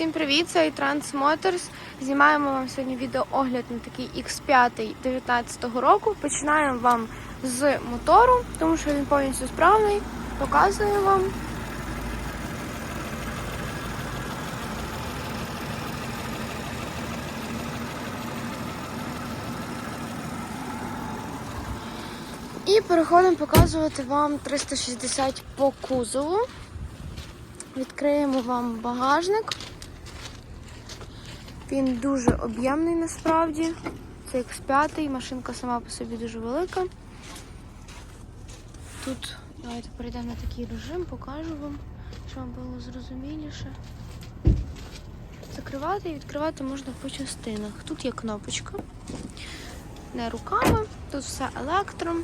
Всім привіт! Це iTrans Motors. Знімаємо вам сьогодні відеоогляд на такий X5 19 року. Починаємо вам з мотору, тому що він повністю справний. Показую вам. І переходимо показувати вам 360 по кузову. Відкриємо вам багажник. Він дуже об'ємний насправді. Це X5, машинка сама по собі дуже велика. Тут давайте перейдемо на такий режим, покажу вам, щоб вам було зрозуміліше. Закривати і відкривати можна по частинах. Тут є кнопочка. Не руками, тут все електро.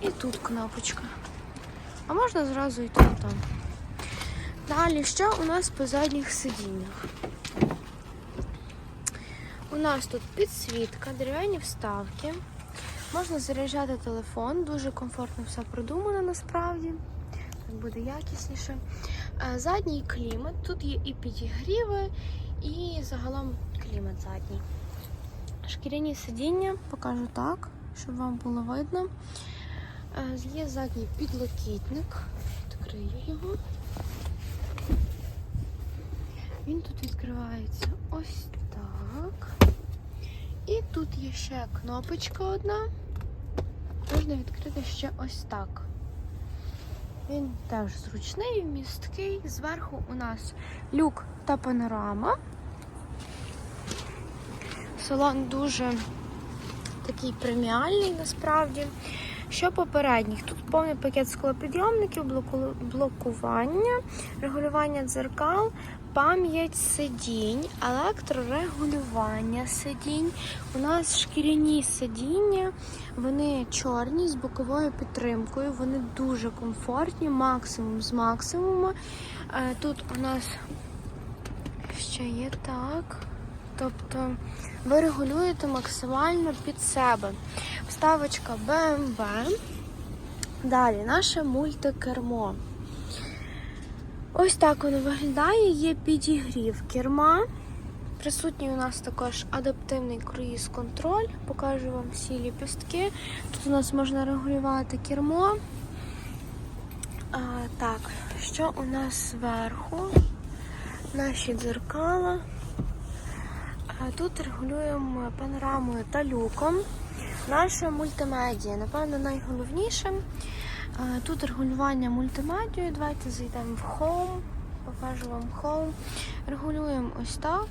І тут кнопочка. А можна зразу тут там. Далі, що у нас по задніх сидіннях? У нас тут підсвітка, дерев'яні вставки. Можна заряджати телефон, дуже комфортно все продумано насправді. Так буде якісніше. Е, Задній клімат. Тут є і підігріви, і загалом клімат задній. Шкіряні сидіння, покажу так, щоб вам було видно. Е, Є задній підлокітник. Відкрию його. Він тут відкривається ось тут є ще кнопочка одна. Можна відкрити ще ось так. Він теж зручний, місткий. Зверху у нас люк та панорама. Салон дуже такий преміальний насправді. Що попередніх? Тут повний пакет склопідйомників, блокування, регулювання дзеркал, пам'ять сидінь, електрорегулювання сидінь. У нас шкіряні сидіння, вони чорні з боковою підтримкою, вони дуже комфортні, максимум з максимуму. Е, Тут у нас ще є так. Тобто ви регулюєте максимально під себе. Вставочка BMW. Далі наше мультикермо. Ось так воно виглядає. Є підігрів керма. Присутній у нас також адаптивний круїз-контроль. Покажу вам всі ліпістки. Тут у нас можна регулювати кермо. А, так, що у нас зверху? Наші дзеркала. Тут регулюємо панорамою та люком. Наша мультимедія, напевно, найголовніше. Тут регулювання мультимедією. Давайте зайдемо в Home. Покажу вам Home. Регулюємо ось так.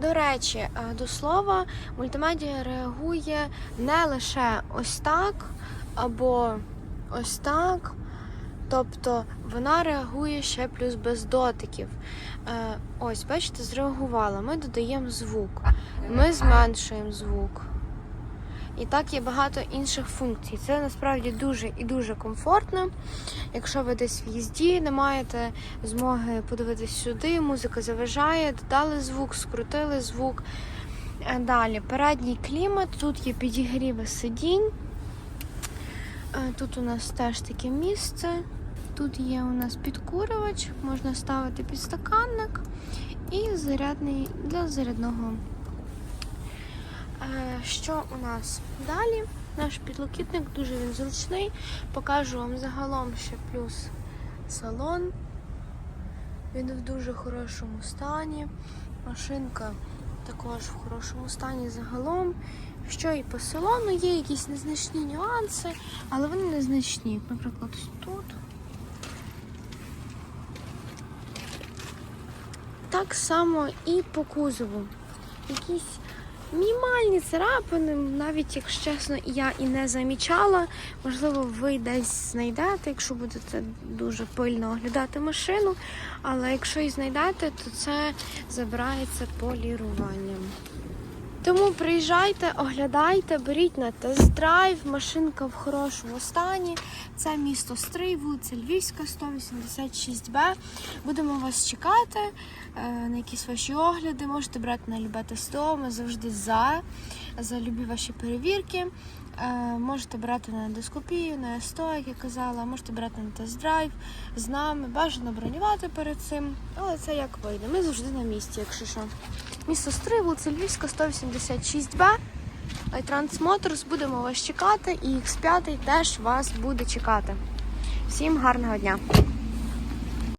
До речі, е, до слова, мультимедіа реагує не лише ось так або ось так. Тобто вона реагує ще плюс без дотиків. Е, ось, бачите, зреагувала. Ми додаємо звук, ми зменшуємо звук. І так є багато інших функцій. Це насправді дуже і дуже комфортно. Якщо ви десь в їзді не маєте змоги подивитись сюди, музика заважає, додали звук, скрутили звук. Е, Далі, передній клімат, тут є підігріви сидінь. Е, Тут у нас теж таке місце. Тут є у нас підкурювач, можна ставити підстаканник і зарядний для зарядного. Е, Що у нас далі? Наш підлокітник дуже він зручний. Покажу вам загалом ще плюс салон. Він в дуже хорошому стані. Машинка також в хорошому стані загалом. Що і по салону є якісь незначні нюанси, але вони незначні. Наприклад, тут. Так само і по кузову. Якісь мінімальні царапини, навіть якщо чесно, я і не замічала. Можливо, ви десь знайдете, якщо будете дуже пильно оглядати машину. Але якщо і знайдете, то це забирається поліруванням. Тому приїжджайте, оглядайте, беріть на тест-драйв. Машинка в хорошому стані. Це місто Стрий, вулиця Львівська, 186Б. Будемо вас чекати е, на якісь ваші огляди. Можете брати на любе ТСТО. Ми завжди за, за любі ваші перевірки. Е, Можете брати на ендоскопію, на СТО, як я казала, можете брати на тест-драйв з нами. Бажано бронювати перед цим, але це як вийде. Ми завжди на місці, якщо що. Місто Стрий, вулиця Львівська, 186Б. iTrans Motors, будемо вас чекати, і X5 теж вас буде чекати. Всім гарного дня!